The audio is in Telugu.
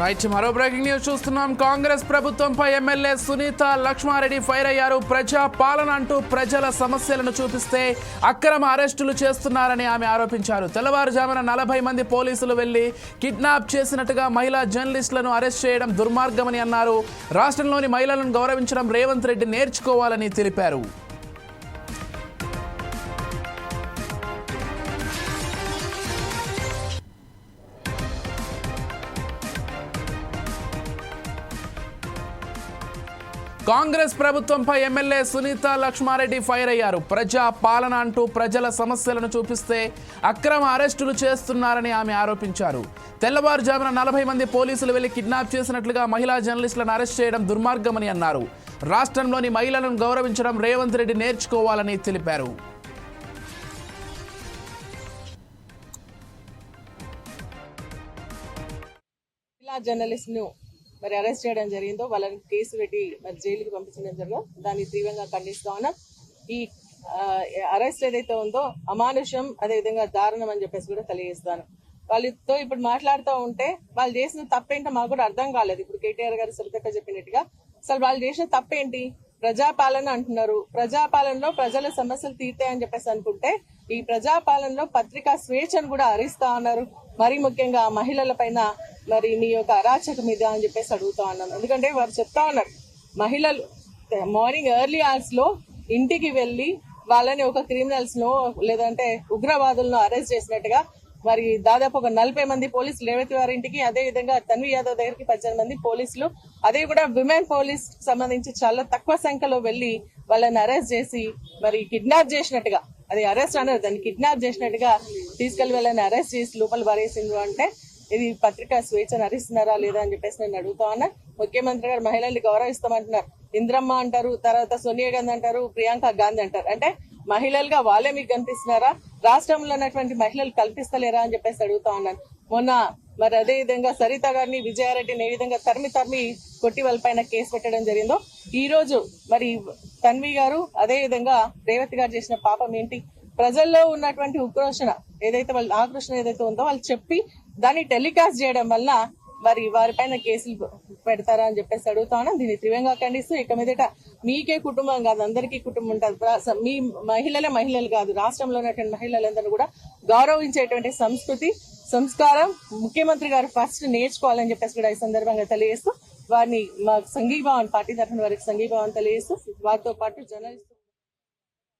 రైట్ మరో బ్రేకింగ్ న్యూస్ చూస్తున్నాం. కాంగ్రెస్ ప్రభుత్వంపై ఎమ్మెల్యే సునీత లక్ష్మారెడ్డి ఫైర్ అయ్యారు. ప్రజా పాలన అంటూ ప్రజల సమస్యలను చూపిస్తే అక్రమ అరెస్టులు చేస్తున్నారని ఆమె ఆరోపించారు. తెల్లవారుజామున నలభై మంది పోలీసులు వెళ్ళి కిడ్నాప్ చేసినట్టుగా మహిళా జర్నలిస్టులను అరెస్ట్ చేయడం దుర్మార్గమని అన్నారు. రాష్ట్రంలోని మహిళలను గౌరవించడం రేవంత్ రెడ్డి నేర్చుకోవాలని తెలిపారు. కాంగ్రెస్ ప్రభుత్వంపై ఎమ్మెల్యే సునీత లక్ష్మారెడ్డి ఫైర్ అయ్యారు. ప్రజా పాలన అంటూ ప్రజల సమస్యలను చూపిస్తే అక్రమ అరెస్టులు చేస్తున్నారని ఆమె ఆరోపించారు. తెల్లవారుజామున నలభై మంది పోలీసులు వెళ్ళి కిడ్నాప్ చేసినట్లుగా మహిళా జర్నలిస్టులను అరెస్ట్ చేయడం దుర్మార్గమని అన్నారు. రాష్ట్రంలోని మహిళలను గౌరవించడం రేవంత్ రెడ్డి నేర్చుకోవాలని తెలిపారు. జర్నలిస్ట్ మరి అరెస్ట్ చేయడం జరిగిందో వాళ్ళని కేసు పెట్టి మరి జైలుకి పంపించడం జరిగిందో దాన్ని తీవ్రంగా ఖండిస్తా ఉన్నాం. ఈ అరెస్ట్ ఏదైతే ఉందో అమానుషం అదేవిధంగా దారుణం అని చెప్పేసి కూడా తెలియజేస్తాను. వాళ్ళతో ఇప్పుడు మాట్లాడుతూ ఉంటే వాళ్ళు చేసిన తప్పేంటో మాకు కూడా అర్థం కాలేదు. ఇప్పుడు కేటీఆర్ గారు సరితక్క చెప్పినట్టుగా అసలు వాళ్ళు చేసిన తప్పేంటి? ప్రజాపాలన అంటున్నారు. ప్రజాపాలనలో ప్రజల సమస్యలు తీర్తాయని చెప్పేసి అనుకుంటే ఈ ప్రజాపాలనలో పత్రికా స్వేచ్ఛను కూడా హరిస్తా ఉన్నారు. మరీ ముఖ్యంగా మహిళల పైన మరి మీ యొక్క అరాచక మీద అని చెప్పేసి అడుగుతా ఉన్నాను. ఎందుకంటే వారు చెప్తా ఉన్నారు మహిళలు మార్నింగ్ ఎర్లీ అవర్స్లో ఇంటికి వెళ్ళి వాళ్ళని ఒక క్రిమినల్స్ నో లేదంటే ఉగ్రవాదులను అరెస్ట్ చేసినట్టుగా మరి దాదాపు ఒక నలభై మంది పోలీసులు రేవతి వారి ఇంటికి అదే విధంగా తన్వి యాదవ్ దగ్గరికి పద్దెనిమిది మంది పోలీసులు అదే కూడా విమెన్ పోలీస్ సంబంధించి చాలా తక్కువ సంఖ్యలో వెళ్ళి వాళ్ళని అరెస్ట్ చేసి మరి కిడ్నాప్ చేసినట్టుగా అది అరెస్ట్ అనేది దాన్ని కిడ్నాప్ చేసినట్టుగా తీసుకెళ్ళి వాళ్ళని అరెస్ట్ చేసి లోపల పారేసిండ్రు అంటే ఇది పత్రికా స్వేచ్ఛను నరిస్తున్నారా లేదా అని చెప్పేసి నేను అడుగుతా ఉన్నా. ముఖ్యమంత్రి గారు మహిళల్ని గౌరవిస్తామంటున్నారు. ఇంద్రమ్మ అంటారు తర్వాత సోనియా గాంధీ అంటారు ప్రియాంక గాంధీ అంటారు. అంటే మహిళలుగా వాళ్ళే మీకు కనిపిస్తున్నారా? రాష్ట్రంలో ఉన్నటువంటి మహిళలు కల్పిస్తలేరా అని చెప్పేసి అడుగుతా ఉన్నాను. మొన్న మరి అదే విధంగా సరిత గారిని విజయారెడ్డిని ఏ విధంగా తరిమి తరిమి కొట్టి వాళ్ళ పైన కేసు పెట్టడం జరిగిందో ఈ రోజు మరి తన్వి గారు అదే విధంగా రేవతి గారు చేసిన పాపం ఏంటి? ప్రజల్లో ఉన్నటువంటి ఉక్రోషణ ఏదైతే వాళ్ళు ఆక్రోషణ ఏదైతే ఉందో వాళ్ళు చెప్పి దాన్ని టెలికాస్ట్ చేయడం వల్ల మరి వారిపైన కేసులు పెడతారా అని చెప్పేసి అడుగుతాను దీన్ని తీవ్రంగా ఖండిస్తూ ఇక మీదట మీకే కుటుంబం కాదు అందరికీ కుటుంబం ఉంటుంది. మీ మహిళలే మహిళలు కాదు రాష్ట్రంలో ఉన్నటువంటి మహిళలందరూ కూడా గౌరవించేటువంటి సంస్కృతి సంస్కారం ముఖ్యమంత్రి గారు ఫస్ట్ నేర్చుకోవాలని చెప్పేసి కూడా ఈ సందర్భంగా తెలియజేస్తూ వారిని మా సంఘీభావన్ పార్టీ తరఫున వారికి సంఘీభావన్ తెలియజేస్తూ వారితో పాటు జర్నలిస్ట్